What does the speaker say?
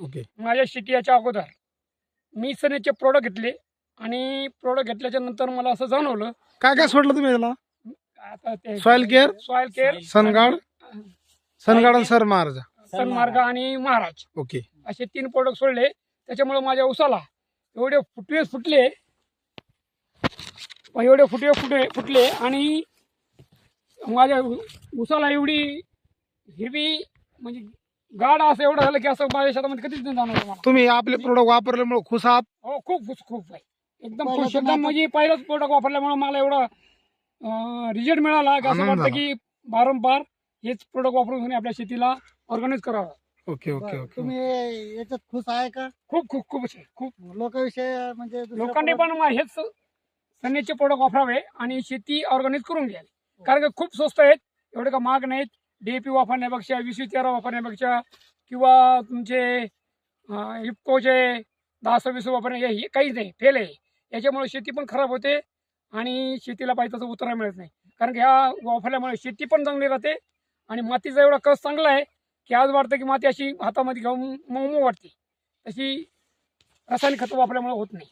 Okay. माझ्या शेती याच्या अगोदर. मी सनेचे प्रोडक्ट घेतले आणि प्रोडक्ट घेतल्याच्या नंतर मला असं जाणवलं काय काय सोडलं तुम्ही याला? आता ते Soil care? सॉइल केअर सनगाड सनगार्ड? आणि सर महाराज सनमार्ग आणि महाराज. ओके. असे तीन प्रोडक्ट सोडले. त्याच्यामुळे माझ्या उसाला एवढे फुटवे फुटले. एवढे फुटवे फुटले फुटले आणि माझ्या उ- उसाला एवढी हिरवी म्हणजे गाड असं एवढं झालं की असं माझ्या शेतामध्ये कधीच नाही मला तुम्ही आपले प्रोडक्ट वापरल्यामुळे खुश आहात? हो खूप खुश खूप आहे एकदम खुश. एकदम म्हणजे पहिलंच प्रोडक्ट वापरल्यामुळे मला एवढा रिझल्ट मिळाला की असं आनंद वाटतं झाला. की वारंवार हेच प्रोडक्ट वापरून आपल्या शेतीला ऑर्गनाईज करावं. ओके ओके बरं, ओके. तुम्ही याच्यात खुश आहे का? खूप खूप खूप खूप. लोकांविषयी म्हणजे दुसऱ्या लोकांनी पण मग हेच सनेचे प्रोडक्ट वापरावे आणि शेती ऑर्गनाईज करून घ्यावी. कारण का खूप स्वस्त आहेत एवढे का महाग नाहीत. डीएपी वापरण्यापेक्षा वीस तेरा वापरण्यापेक्षा किंवा तुमचे अं, इफ्कोचे दहा सव्वीस वापरणे हे काहीच नाही. फेल आहे. याच्यामुळे शेती पण खराब होते आणि शेतीला पाहिजे तसं उतरा मिळत नाही. कारण की ह्या वापरल्यामुळे शेती पण चांगली राहते आणि मातीचा एवढा कस चांगला आहे की आज वाटतं की माती अशी हातामध्ये घेऊन मऊ मऊ वाटते. तशी रासायनिक खतं वापरल्यामुळे होत नाही.